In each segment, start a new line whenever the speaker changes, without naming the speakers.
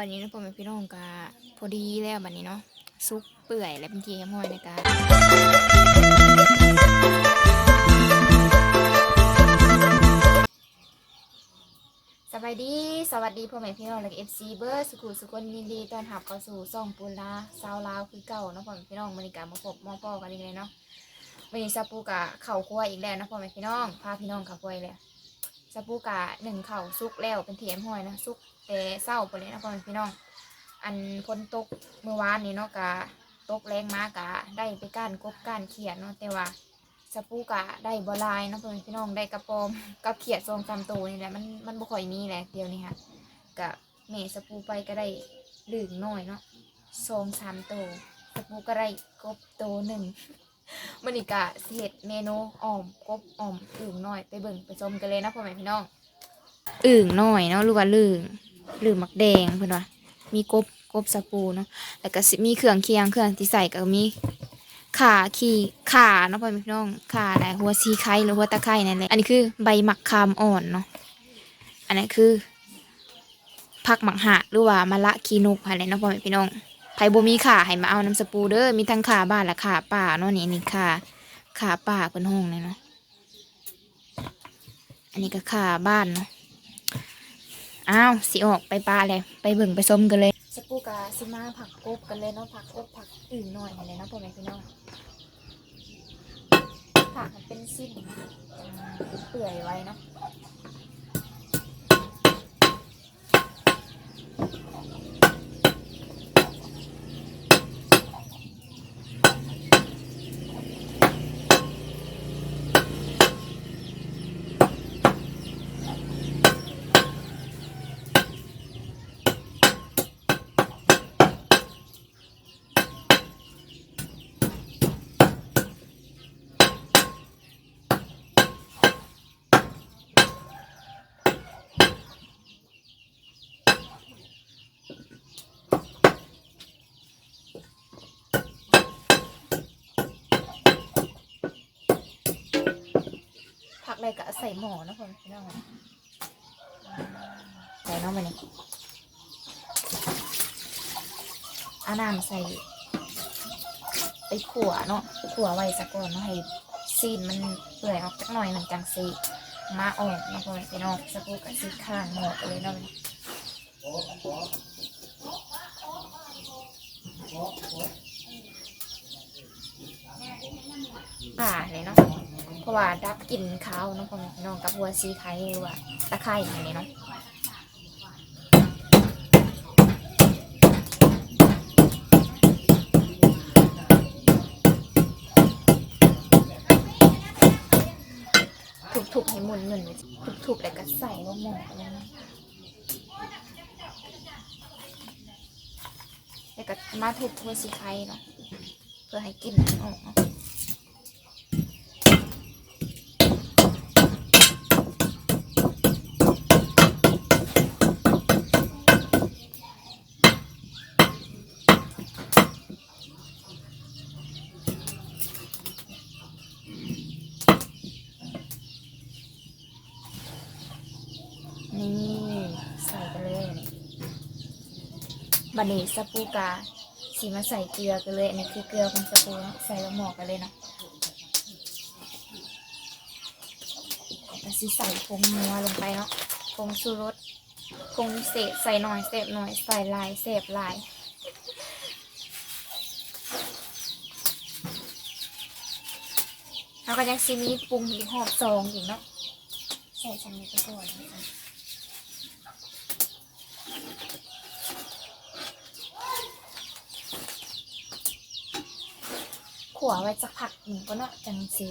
บัดนี้นะพ่อแม่พี่น้องก็พอดีแล้วบัดนี้เนาะซุกเปื่อยแล้วเป็นทีแฮมห้อยในกาสบายดี สวัสดีพ่อแม่พี่น้องและเอฟซีเบอร์สุขุสุขคนยินดีต้อนรับเข้าสู่ซ่องปูนลาซาวลาวคือเก่าเนาะพ่อแม่พี่น้องบรรยากาศมาพบมอปอกันอีกเลยเนาะวันนี้ซาปูกะเข่าครัวอีกแล้วนะพ่อแม่พี่น้องพาพี่น้องเข่าครัวอีกแล้วซาปูกะหนึ่งเข่าซุกแล้วเป็นเทียมห้อยนะซุก แต่เศร้าไปเลยนะพ่อแม่พี่น้อง อันพ้นตกเมื่อวานนี้เนาะกะตกแรงมากกะได้ไปก้านกบก้านเขียดเนาะแต่ว่าสปูกะได้บหลายเนาะพ่อแม่พี่น้องได้กระปอมกับเขียดทรงจำตัวนี่แหละมันมันบ่ค่อยมีแหละเดียวนี้ค่ะกะแม่สปูไปก็ได้ลึงน้อยเนาะทรงสามตัวสปูก็ได้กบตัวหนึ่งมันอีกะเฮ็ดเมนูอ่อมกบอ่อมอึ่งน้อยไปเบิ่งไปชมกันเลยนะพ่อแม่พี่น้องอึ่งน้อยเนาะหรือว่าลึ งลึงมักแดงเพิ่อนว่ามีกบกบสปูเนาะแล้วก็มีเครื่องเคียงเครื่องที่ใส่ก็มีขาขี้ขาเนาะพ่อพี่น้องขาอะไรหัวซีไข่หรือหัวตะไคร้นั่นแหละอันนี้คือใบหมักคามอ่อนเนาะอันนี้คือผักหมักหะหรือว่ามะละคีนุกอะไรเนาะพ่อพี่น้องไผ่บ่มีขาให้มาเอาน้ำสปูเด้อมีทั้งขาบ้านและขาป่าเนาะนี่นี่ขาขาป่าเป็นห้องเลยเนาะอันนี้ก็ขาบ้านเนาะ อ้าวสิออกไปปลาเลยไปเบิ่งไปส้มกันเลยสปูกาซิมาผักกบกันเลยเนาะผักกบผักอื่นหน่อยเลยเนาะพ่อแม่พี่น้องผักมันเป็นสิ้นอ่าเปื่อยไว้เนาะ อะไรก็ใส่หม้อนะพ่อแม่พี่น้องใส่เนาะมันนี่เอาน้ำใส่ไปขั่วเนาะขั่วไว้สักก่อนเนาะให้ซีนมันเปื่อยออกจักหน่อยหนึ่งจังซีมาออกนะพ่อแม่พี่น้องสักกูกับซีข้างหมดเลยเนาะป่าเลยเนาะ ราะว่าดับกลิ่นขาวนาะพ่อแม่พี่น้องกับหัวซีไข่หรือว่าตะไคร้อย่างนี้เนาะทุบๆให้หมุนหมุนทุบๆแล้วก็ใส่ลงหม้อแล้วก็มาทุบหัวสีไข่เนาะเพื่อให้กลิ่นออกเนาะนี่ใส่ไปเลย บันนี้สปูกาสีมาใส่เกลือกันเลย อันนี้คือเกลือของสปูใส่ลงหมอกกันเลยนะแล้วสิใส่ผงนัวลงไปเนาะผงชูรสผงเศษใส่หน่อยเศษหน่อย ใส่ลายเศษลายแล้วก็ยังซีมีปรุงอีกหอบซองอีกเนาะใส่ชั้นนี้ไปก่อนนะคะ ขัวไว้สักพักหนึ่งก็เนาะจังซี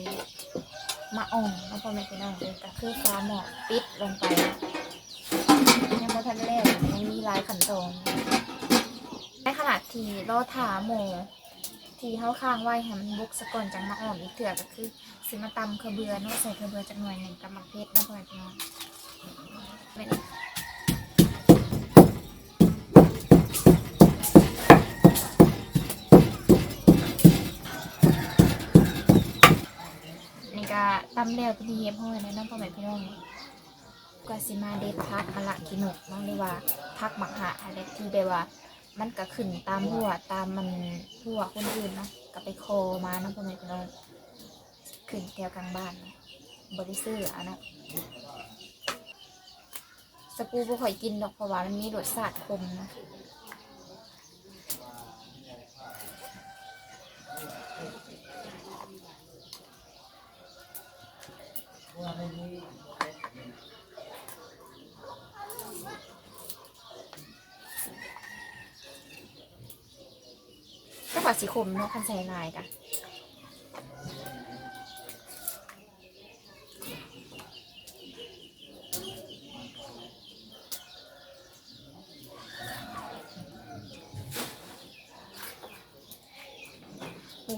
มาอ่อนแล้วพอแม่พี่น้องเลยก็คือฟ้าหมอกปิดลงไปนะยังไม่ทันแรกยังมีลายขันตอนในขนาดที่รอถาหมูที่เข้าข้างไว้ให้มันบุกสะก่อนจังมาอ่อนอีกเถื่อก็คือซื้อมาตำกระเบือเนาะใส่กระเบือจากหน่วยหนึ่งกับมักเพชรนะพ่อแม่พี่น้องไม่ได้ ตำแล้วพอดีเย็บห้อยนะน้องพ่อแม่พี่น้องก็สิมาเด็ดพักมะละกินกเนาะหรือว่าพักหมักหะอะไรที่แบบว่า มันก็ขึ้นตามหัวตามมันหัวคนอื่นเนาะก็ไปโคมาเนาะพ่อแม่พี่น้องขึ้นแถวกลางบ้านบริซื้ออะนะสปูบ่ค่อยกินดอกเพราะว่ามันมีรสชาติคมนะ ก็กว่าสีขมเนาะคันใส่ลายกะ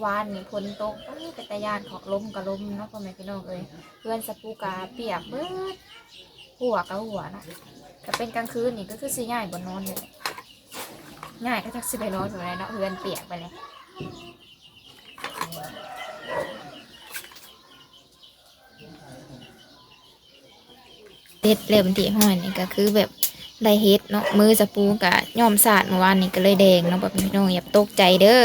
วานนี่พนตกเอ้ยเป็นตยานของล้มกับล้มเนาะพ่อแม่พี่น้องเอ้ยเพื่อนสปูกาเปียกเบิดหัวกับหัวนะถ้าเป็นกลางคืนนี่ก็คือสิง่ายบนนอนเลยง่ายก็จะสิไปนอนอยู่ไหนเนาะเพื่อนเปียกไปเลยเฮ็ดแล้วบันทีห้อยนี่ก็คือแบบได้เฮ็ดเนาะมือสปูกะย่อมสาดเมื่อวานนี่ก็เลยแดงเนาะแบบพี่น้องอย่าตกใจเด้อ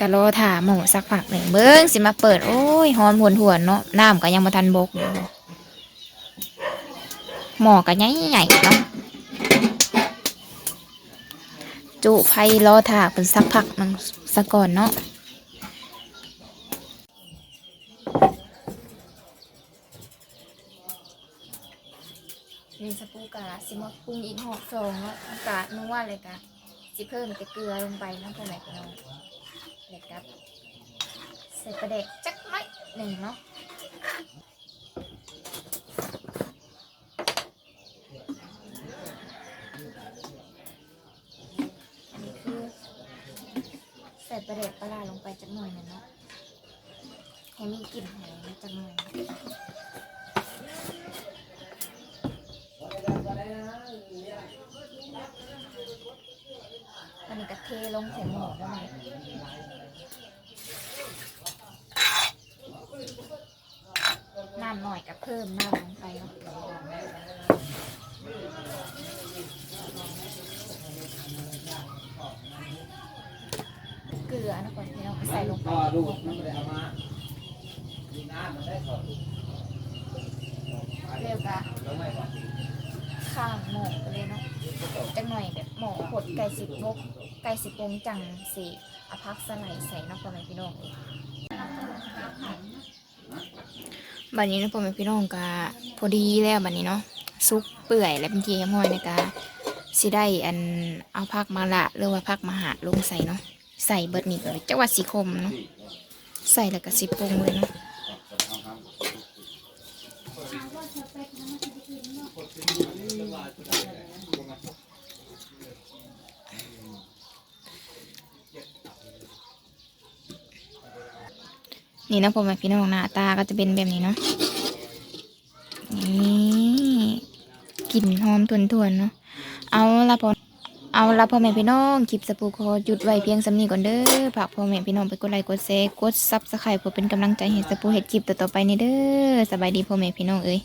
ก็รอถาหมูสักพักหนึ่งเบิ้งสิมาเปิด โอ้ยหอมหวนหวนเนาะน้ำก็ยังมาทันบกอยู่หมอก็ใหญ่ใหญ่เนาะจุไพรอถาเป็นสักพักหนึงสักก่อนเนาะนี่สปูกะสิมาปรุงอีกหอกสองเนาะอากาศนัวเลยกะสิเพิ่มแต่เกลือลงไปนะพ่อแม่พี่น้อง เลยครับใส่ประเด็กจักหน้หนึ่งเนาะอันนี้คือใส่ประเด็กปลาลงไปจักหน่อยนึงเนาะให้มีกลิ่นหอมจักหน่อยอันนี้ก็เทลงใส่หม้อแล้วมันน้ำหน่อยก็เพิ่มน้ำลงไปเกลือนะก่อนพี่น้องใส่ลงไป
ต่อดูดมันไม่ได้เอามาดีน้ำมันได้สอด
เร็วกะ
แล้วไม่ก่อ
ข้างหม้อไปเลยเนาะจังหน่อยแบบหม้อหดไก่สิบบกไก่สิบปงจังสีอาพักสไลใส่นาะพ่อแม่พี่น้อง บัดนี้นะพ่อแม่พี่น้องก็พอดีแล้วบัดนี้เนาะซุกเปื่อยแล้วเป็นทีแฮมห้อยนะกะสิได้อันเอาผักมาละหรือว่าผักมาหาลงใส่เนาะใส่เบิดนี่ก็จังหวัดสีคมเนาะใส่แล้วก็สิปรุงเลยเนาะ นี่นะพ่อแม่พี่น้องหน้าตาก็จะเป็นแบบนี้เนาะนี่กลิ่นหอมทวนๆเนาะเอาละพอเอาละพ่อแม่พี่น้องคลิปสปูคอหยุดไว้เพียงสำนีก่อนเด้อฝากพ่อแม่พี่น้องไปกดไลค์กดแชร์กดซับสไครป์เพื่อเป็นกำลังใจให้สปูเห็ดคลิปต่อๆไปนี่เด้อสบายดีพ่อแม่พี่น้องเอ้ย